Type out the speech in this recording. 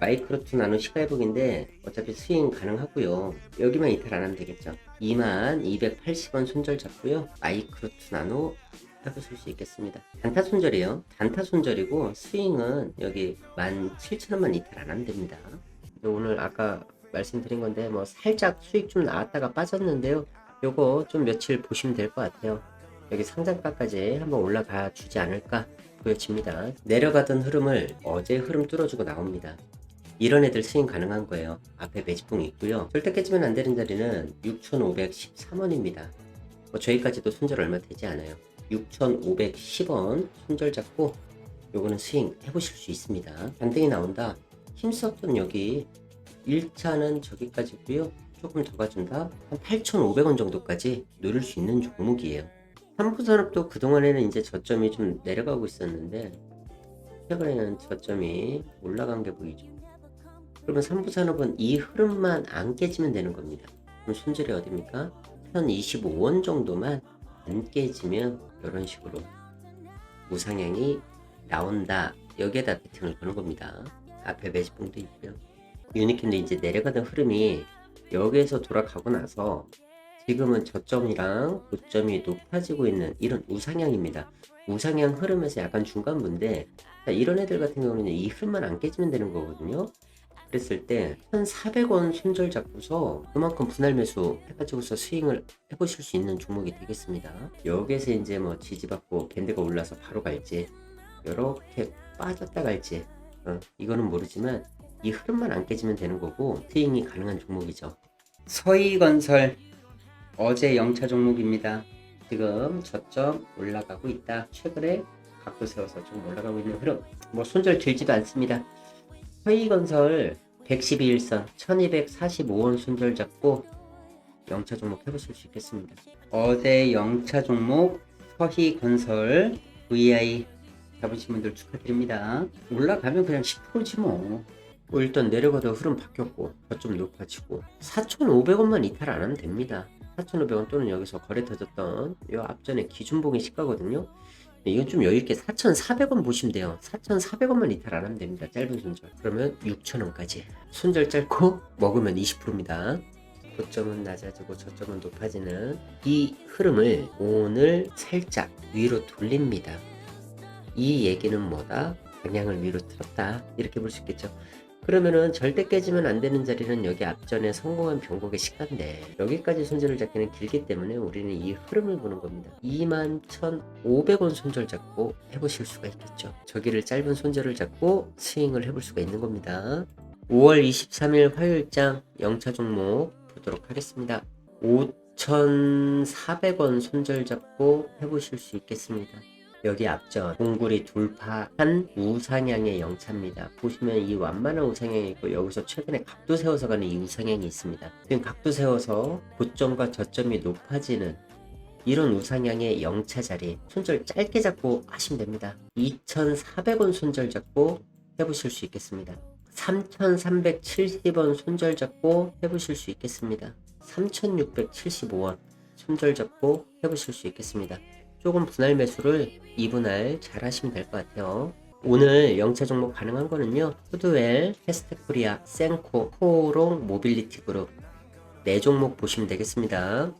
마이크로 투 나노 시가 회복인데 어차피 스윙 가능하고요. 여기만 이탈 안 하면 되겠죠. 2280원 손절 잡고요. 마이크로 투 나노 해보실 수 있겠습니다. 단타 손절이에요. 단타 손절이고 스윙은 여기 17,000원만 이탈 안 하면 됩니다. 오늘 아까 말씀드린 건데 뭐 살짝 수익 좀 나왔다가 빠졌는데요. 요거 좀 며칠 보시면 될 것 같아요. 여기 상장가까지 한번 올라가 주지 않을까 보여집니다. 내려가던 흐름을 어제 흐름 뚫어주고 나옵니다. 이런 애들 스윙 가능한 거예요. 앞에 매집봉이 있고요. 절대 깨지면 안 되는 자리는 6,513원입니다. 뭐 저희까지도 손절 얼마 되지 않아요. 6,510원 손절 잡고 요거는 스윙 해보실 수 있습니다. 반등이 나온다. 힘썼던 여기 1차는 저기까지고요. 조금 더 가준다. 한 8,500원 정도까지 누릴 수 있는 종목이에요. 삼부산업도 그동안에는 이제 저점이 좀 내려가고 있었는데 최근에는 저점이 올라간 게 보이죠. 그러면 삼부산업은 이 흐름만 안 깨지면 되는 겁니다. 그럼 손절이 어딥니까? 한 25원 정도만 안 깨지면 이런 식으로 우상향이 나온다. 여기에다 배팅을 거는 겁니다. 앞에 매집봉도 있고요. 유니콘도 이제 내려가던 흐름이 여기에서 돌아가고 나서 지금은 저점이랑 고점이 높아지고 있는 이런 우상향입니다. 우상향 흐름에서 약간 중간부인데 자, 이런 애들 같은 경우는 이 흐름만 안 깨지면 되는 거거든요. 그랬을 때 1,400원 손절 잡고서 그만큼 분할 매수 해가지고서 스윙을 해보실 수 있는 종목이 되겠습니다. 여기에서 이제 뭐 지지받고 밴드가 올라서 바로 갈지 이렇게 빠졌다 갈지 어, 이거는 모르지만 이 흐름만 안 깨지면 되는 거고 스윙이 가능한 종목이죠. 서희건설 어제 영차 종목입니다. 지금 저점 올라가고 있다. 최근에 각도 세워서 좀 올라가고 있는 흐름. 뭐 손절 들지도 않습니다. 서희건설 112일선 1245원 손절 잡고 영차 종목 해보실 수 있겠습니다. 어제 영차 종목 서희건설 VI 잡으신 분들 축하드립니다. 올라가면 그냥 10%지 뭐. 뭐 일단 내려가다 흐름 바뀌었고 저점 높아지고 4,500원만 이탈 안 하면 됩니다. 4,500원 또는 여기서 거래 터졌던 이 앞전에 기준봉이 시가거든요. 이건 좀 여유있게 4,400원 보시면 돼요. 4,400원만 이탈 안 하면 됩니다. 짧은 손절. 그러면 6,000원까지. 손절 짧고 먹으면 20%입니다. 고점은 낮아지고 저점은 높아지는 이 흐름을 오늘 살짝 위로 돌립니다. 이 얘기는 뭐다? 방향을 위로 틀었다. 이렇게 볼 수 있겠죠. 그러면은 절대 깨지면 안 되는 자리는 여기 앞전에 성공한 병곡의 시가인데 여기까지 손절을 잡기는 길기 때문에 우리는 이 흐름을 보는 겁니다. 21,500원 손절 잡고 해보실 수가 있겠죠. 저기를 짧은 손절을 잡고 스윙을 해볼 수가 있는 겁니다. 5월 23일 화요일장 영차 종목 보도록 하겠습니다. 5,400원 손절 잡고 해보실 수 있겠습니다. 여기 앞전 동굴이 돌파한 우상향의 영차입니다. 보시면 이 완만한 우상향이 있고 여기서 최근에 각도 세워서 가는 이 우상향이 있습니다. 지금 각도 세워서 고점과 저점이 높아지는 이런 우상향의 영차 자리 손절 짧게 잡고 하시면 됩니다. 2,400원 손절 잡고 해보실 수 있겠습니다. 3,370원 손절 잡고 해보실 수 있겠습니다. 3,675원 손절 잡고 해보실 수 있겠습니다. 조금 분할 매수를 2분할 잘 하시면 될 것 같아요. 오늘 영차 종목 가능한 거는요. 푸드웰, 캐스트코리아, 센코, 코롱, 모빌리티 그룹 네 종목 보시면 되겠습니다.